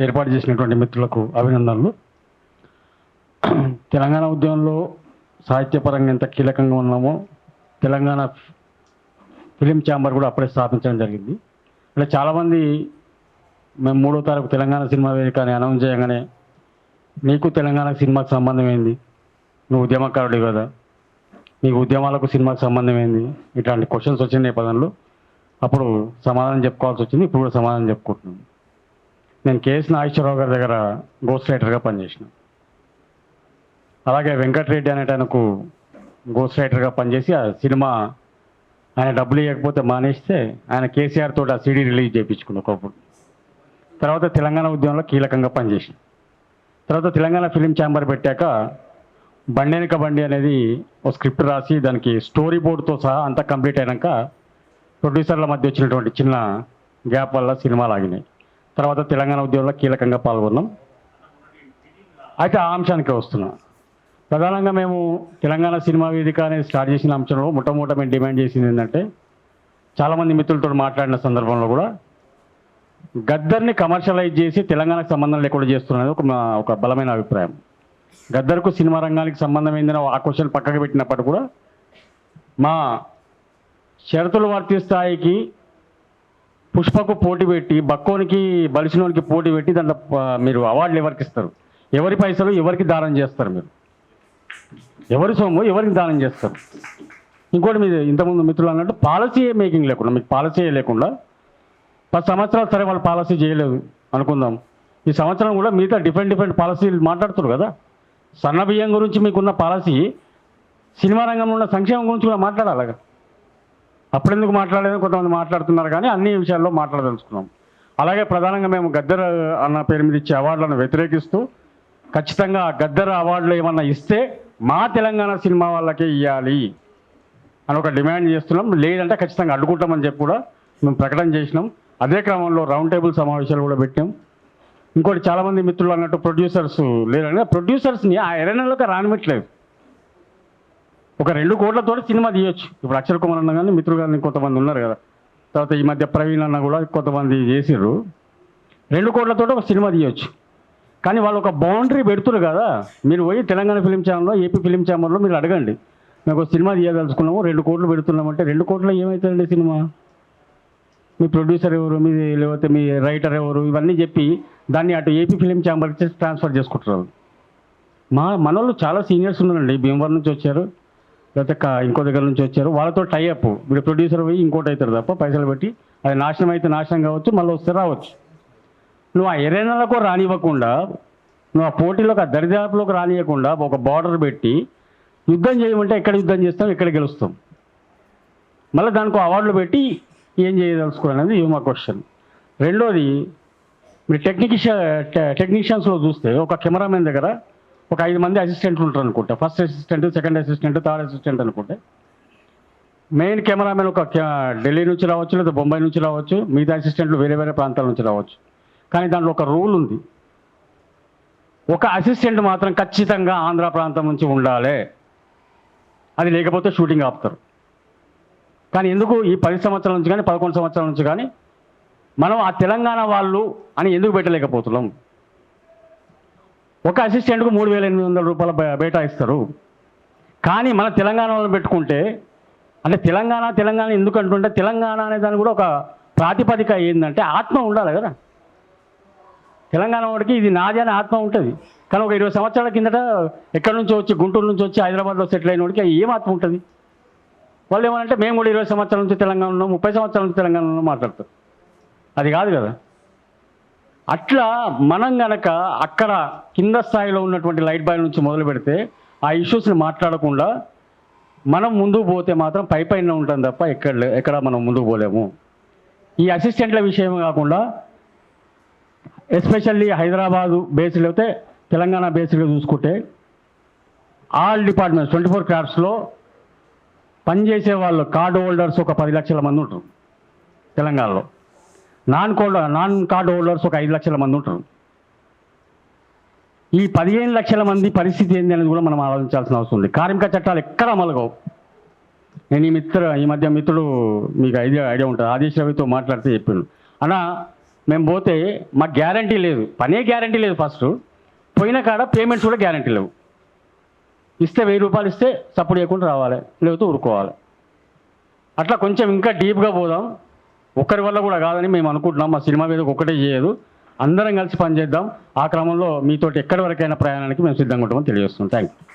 ఏర్పాటు చేసినటువంటి మిత్రులకు అభినందనలు. తెలంగాణ ఉద్యమంలో సాహిత్యపరంగా ఎంత కీలకంగా ఉన్నామో తెలంగాణ ఫిలిం ఛాంబర్ కూడా అప్పుడే స్థాపించడం జరిగింది. అంటే చాలామంది మేము మూడో తారీఖు తెలంగాణ సినిమా వేదికని అనౌన్స్ చేయగానే నీకు తెలంగాణ సినిమాకు సంబంధం ఏంది? నువ్వు ఉద్యమకారుడు కదా. నీకు ఉద్యమాలకు సినిమాకు సంబంధం ఏంది? ఇట్లాంటి క్వశ్చన్స్ వచ్చిన నేపథ్యంలో అప్పుడు సమాధానం చెప్పుకోవాల్సి వచ్చింది. ఇప్పుడు కూడా సమాధానం చెప్పుకుంటున్నాను నేను కేఎస్ నాగేశ్వరరావు గారి దగ్గర గోస్ట్ రైటర్గా పనిచేసిన. అలాగే వెంకటరెడ్డి అనేట ఆయనకు గోస్ట్ రైటర్గా పనిచేసి ఆ సినిమా ఆయన డబ్బులు ఇవ్వకపోతే మానేస్తే ఆయన కేసీఆర్ తోటి ఆ సీడీ రిలీజ్ చేయించుకున్న ఒకప్పుడు. తర్వాత తెలంగాణ ఉద్యమంలో కీలకంగా పనిచేసిన. తర్వాత తెలంగాణ ఫిలిం ఛాంబర్ పెట్టాక బండెనక బండి అనేది ఒక స్క్రిప్ట్ రాసి దానికి స్టోరీ బోర్డుతో సహా అంతా కంప్లీట్ అయినాక ప్రొడ్యూసర్ల మధ్య వచ్చినటువంటి చిన్న గ్యాప్ వల్ల సినిమాలు ఆగినాయి. తర్వాత తెలంగాణ ఉద్యమంలో కీలకంగా పాల్గొన్నాం. అయితే ఆ అంశానికి వస్తున్నాం. ప్రధానంగా మేము తెలంగాణ సినిమా వేదిక అనేది స్టార్ట్ చేసిన అంశంలో మొట్టమొదట మేము డిమాండ్ చేసింది ఏంటంటే చాలామంది మిత్రులతో మాట్లాడిన సందర్భంలో కూడా గద్దర్ని కమర్షియలైజ్ చేసి తెలంగాణకు సంబంధం లేకుండా చేస్తున్నది ఒక మా- ఒక బలమైన అభిప్రాయం. గద్దర్కు సినిమా రంగానికి సంబంధం ఏందని ఆ క్వశ్చన్ పక్కకు పెట్టినప్పుడు కూడా మా షరతులు వర్తిస్తాయికి పుష్పకు పోటీ పెట్టి బక్కోనికి బలిసినోనికి పోటీ పెట్టి దాంట్లో మీరు అవార్డులు ఎవరికి ఇస్తారు? ఎవరి పైసలు ఎవరికి దానం చేస్తారు మీరు? ఎవరి సొమ్ము ఎవరికి దానం చేస్తారు? ఇంకోటి మీరు ఇంతకుముందు మిత్రులు అన్నట్టు పాలసీ మేకింగ్ లేకుండా మీకు పాలసీ లేకుండా పది సంవత్సరాలు సరే వాళ్ళు పాలసీ చేయలేదు అనుకుందాం. ఈ సంవత్సరం కూడా మిగతా డిఫరెంట్ డిఫరెంట్ పాలసీలు మాట్లాడుతున్నారు కదా. సన్న బియ్యం గురించి మీకున్న పాలసీ సినిమా రంగంలో ఉన్న సంక్షేమం గురించి కూడా మాట్లాడాలి కదా. అప్పుడెందుకు మాట్లాడలేదు? కొంతమంది మాట్లాడుతున్నారు కానీ అన్ని విషయాల్లో మాట్లాడదలుచుకున్నాం. అలాగే ప్రధానంగా మేము గద్దర్ అన్న పేరు మీద ఇచ్చే అవార్డులను వ్యతిరేకిస్తూ ఖచ్చితంగా గద్దర్ అవార్డులు ఏమన్నా ఇస్తే మా తెలంగాణ సినిమా వాళ్ళకే ఇవ్వాలి అని ఒక డిమాండ్ చేస్తున్నాం. లేదంటే ఖచ్చితంగా అడ్డుకుంటామని చెప్పి కూడా మేము ప్రకటన చేసినాం. అదే క్రమంలో రౌండ్ టేబుల్ సమావేశాలు కూడా పెట్టాం ఇంకోటి చాలామంది మిత్రులు అన్నట్టు ప్రొడ్యూసర్స్ లేదంటే ప్రొడ్యూసర్స్ని ఆ ఎరనలోకి రానివ్వట్లేదు. ఒక రెండు కోట్లతో సినిమా తీయొచ్చు. ఇప్పుడు అక్షర్ కుమార్ అన్న కానీ మిత్రులు కానీ కొంతమంది ఉన్నారు కదా. తర్వాత ఈ మధ్య ప్రవీణ్ అన్న కూడా కొంతమంది చేసిర్రు. రెండు కోట్లతో ఒక సినిమా తీయొచ్చు. కానీ వాళ్ళు ఒక బౌండరీ పెడుతున్నారు కదా. మీరు పోయి తెలంగాణ ఫిలిం ఛానల్లో ఏపీ ఫిలిం ఛానల్లో మీరు అడగండి. మేము ఒక సినిమా తీయదలుచుకున్నాము రెండు కోట్లు పెడుతున్నామంటే రెండు కోట్లు ఏమవుతుందండి సినిమా? మీ ప్రొడ్యూసర్ ఎవరు మీ లేకపోతే మీ రైటర్ ఎవరు ఇవన్నీ చెప్పి దాన్ని అటు ఏపీ ఫిలిం ఛాంబర్కి ట్రాన్స్ఫర్ చేసుకుంటున్నారు. మా మనోళ్ళు చాలా సీనియర్స్ ఉన్నారండి. భీమవరం నుంచి వచ్చారు. లేకపోతే ఇంకో దగ్గర నుంచి వచ్చారు. వాళ్ళతో టైఅప్ వీడు ప్రొడ్యూసర్ పోయి ఇంకోటి అవుతారు తప్ప పైసలు పెట్టి. అది నాశనం అయితే నాశనం కావచ్చు మళ్ళీ వస్తే రావచ్చు. నువ్వు ఆ ఎరేనాలకు రానివ్వకుండా నువ్వు ఆ పోటీలోకి ఆ దరిదాపులోకి రానివ్వకుండా ఒక బార్డర్ పెట్టి యుద్ధం చేయమంటే ఎక్కడ యుద్ధం చేస్తాం ఎక్కడ గెలుస్తాం? మళ్ళీ దానికి అవార్డులు పెట్టి ఏం చేయదలుచుకోవాలనేది ఇవి మా క్వశ్చన్ రెండోది మీరు టెక్నీషియన్ టెక్నీషియన్స్లో చూస్తే ఒక కెమెరామెన్ దగ్గర ఒక ఐదు మంది అసిస్టెంట్లు ఉంటారు అనుకుంటా. First assistant second assistant third assistant అనుకుంటే. మెయిన్ కెమెరామెన్ ఒక ఢిల్లీ నుంచి రావచ్చు లేదా బొంబాయి నుంచి రావచ్చు మిగతా అసిస్టెంట్లు వేరే వేరే ప్రాంతాల నుంచి రావచ్చు. కానీ దాంట్లో ఒక రూల్ ఉంది. ఒక అసిస్టెంట్ మాత్రం ఖచ్చితంగా ఆంధ్ర ప్రాంతం నుంచి ఉండాలి. అది లేకపోతే షూటింగ్ ఆపుతారు. కానీ ఎందుకు? ఈ పది సంవత్సరాల నుంచి కానీ పదకొండు సంవత్సరాల నుంచి కానీ మనం ఆ తెలంగాణ వాళ్ళు అని ఎందుకు పెట్టలేకపోతున్నాం? ఒక అసిస్టెంట్కు మూడు వేల ఎనిమిది వందల రూపాయల బేటాయిస్తారు ఇస్తారు. కానీ మన తెలంగాణలో పెట్టుకుంటే అంటే తెలంగాణ తెలంగాణ ఎందుకు అంటుంటే తెలంగాణ అనే దాని కూడా ఒక ప్రాతిపదిక ఏంటంటే ఆత్మ ఉండాలి కదా. తెలంగాణ వాడికి ఇది నాది అనే ఆత్మ ఉంటుంది. కానీ ఒక ఇరవై సంవత్సరాల కిందట ఎక్కడి నుంచో వచ్చి గుంటూరు నుంచి వచ్చి హైదరాబాద్లో సెటిల్ అయిన వాడికి ఏం ఆత్మ ఉంటుంది? వాళ్ళు ఏమనంటే మేము కూడా ఇరవై సంవత్సరాల నుంచి తెలంగాణ ఉన్నాం ముప్పై సంవత్సరాల నుంచి తెలంగాణ ఉన్నాం మాట్లాడతారు. అది కాదు కదా. అట్లా మనం గనక అక్కడ కింద స్థాయిలో ఉన్నటువంటి లైట్ బాయ్ నుంచి మొదలు పెడితే ఆ ఇష్యూస్ని మాట్లాడకుండా మనం ముందుకు పోతే మాత్రం పై పైన ఉంటాం తప్ప ఎక్కడ ఎక్కడ మనం ముందుకు పోలేము. ఈ అసిస్టెంట్ల విషయం కాకుండా ఎస్పెషల్లీ హైదరాబాదు బేస్డ్ అయితే తెలంగాణ బేస్డ్గా చూసుకుంటే ఆల్ డిపార్ట్మెంట్స్ ట్వంటీ ఫోర్ క్రాఫ్ట్స్లో పనిచేసే వాళ్ళు కార్డు హోల్డర్స్ ఒక పది లక్షల మంది ఉంటారు తెలంగాణలో. Non code non card holders ఒక ఐదు లక్షల మంది ఉంటారు. ఈ పదిహేను లక్షల మంది పరిస్థితి ఏంది అనేది కూడా మనం ఆలోచించాల్సిన అవసరం ఉంది. కార్మిక చట్టాలు ఎక్కడ అమలుగవు నేను ఈ మిత్ర ఈ మధ్య మిత్రుడు మీకు ఐడియా ఐడియా ఉంటుంది. ఆదేశ్ రవితో మాట్లాడితే చెప్పిండు అన్న మేము పోతే మాకు గ్యారంటీ లేదు. పనే గ్యారంటీ లేదు ఫస్ట్. పోయిన కాడ పేమెంట్స్ కూడా గ్యారంటీ లేవు. ఇస్తే వెయ్యి రూపాయలు ఇస్తే సపోర్ట్ చేయకుండా రావాలి. లేకపోతే ఊరుకోవాలి. అట్లా కొంచెం ఇంకా డీప్గా పోదాం. ఒక్కరి వల్ల కూడా కాదని మేము అనుకుంటున్నాం. మా సినిమా మీద ఒక్కటే చేయదు. అందరం కలిసి పనిచేద్దాం. ఆ క్రమంలో మీతోటి ఎక్కడి వరకైనా ప్రయాణానికి మేము సిద్ధంగా ఉంటామని తెలియజేస్తున్నాం. Thank you